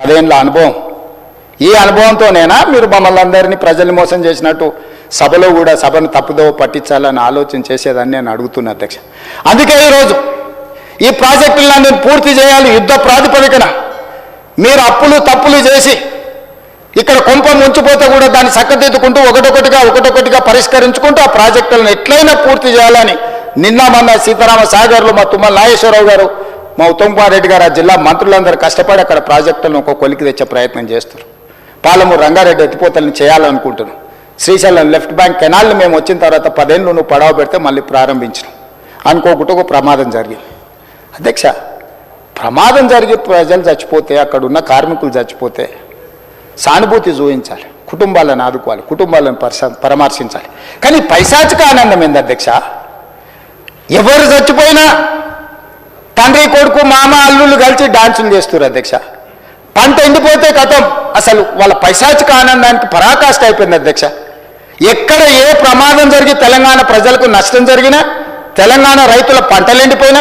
పదేళ్ళ అనుభవం? ఈ అనుభవంతోనైనా మీరు మమ్మల్ని అందరినీ ప్రజల్ని మోసం చేసినట్టు సభలో కూడా సభను తప్పుదో పట్టించాలని ఆలోచన చేసేదాన్ని నేను అడుగుతున్నా అధ్యక్ష. అందుకే ఈరోజు ఈ ప్రాజెక్టులన్నీ పూర్తి చేయాలి యుద్ధ ప్రాతిపదికన. మీరు అప్పులు తప్పులు చేసి ఇక్కడ కొంప ముంచిపోతే కూడా దాన్ని చక్కదిద్దుకుంటూ ఒకటొకటిగా ఒకటొకటిగా పరిష్కరించుకుంటూ ఆ ప్రాజెక్టులను ఎట్లయినా పూర్తి చేయాలని నిన్న మన సీతారామ సాగర్లు మా తుమ్మల నాగేశ్వరరావు గారు మా ఉత్తమ్ కుమార్ రెడ్డి గారు ఆ జిల్లా మంత్రులందరూ కష్టపడి అక్కడ ప్రాజెక్టులను ఒక కొలికి తెచ్చే ప్రయత్నం చేస్తారు. పాలమూరు రంగారెడ్డి ఎత్తిపోతలను చేయాలనుకుంటున్నాం. శ్రీశైలం లెఫ్ట్ బ్యాంక్ కెనాల్ని మేము వచ్చిన తర్వాత పదేళ్ళు నువ్వు పడవ పెడితే మళ్ళీ ప్రారంభించినాం అనుకోకుండా ఒక ప్రమాదం జరిగింది. అధ్యక్ష ప్రమాదం జరిగి ప్రజలు చచ్చిపోతే అక్కడ ఉన్న కార్మికులు చచ్చిపోతే సానుభూతి చూపించాలి కుటుంబాలను ఆదుకోవాలి కుటుంబాలను పరామర్శించాలి. కానీ పైశాచిక ఆనందం ఏంది అధ్యక్ష? ఎవరు చచ్చిపోయినా మామ అల్లుళ్ళు కలిసి డాన్సులు చేస్తారు అధ్యక్ష. పంట ఎండిపోతే కథం. అసలు వాళ్ళ పైశాచిక ఆనందానికి పరాకాష్ట అయిపోయింది అధ్యక్ష. ఎక్కడ ఏ ప్రమాదం జరిగి తెలంగాణ ప్రజలకు నష్టం జరిగినా తెలంగాణ రైతుల పంటలు ఎండిపోయినా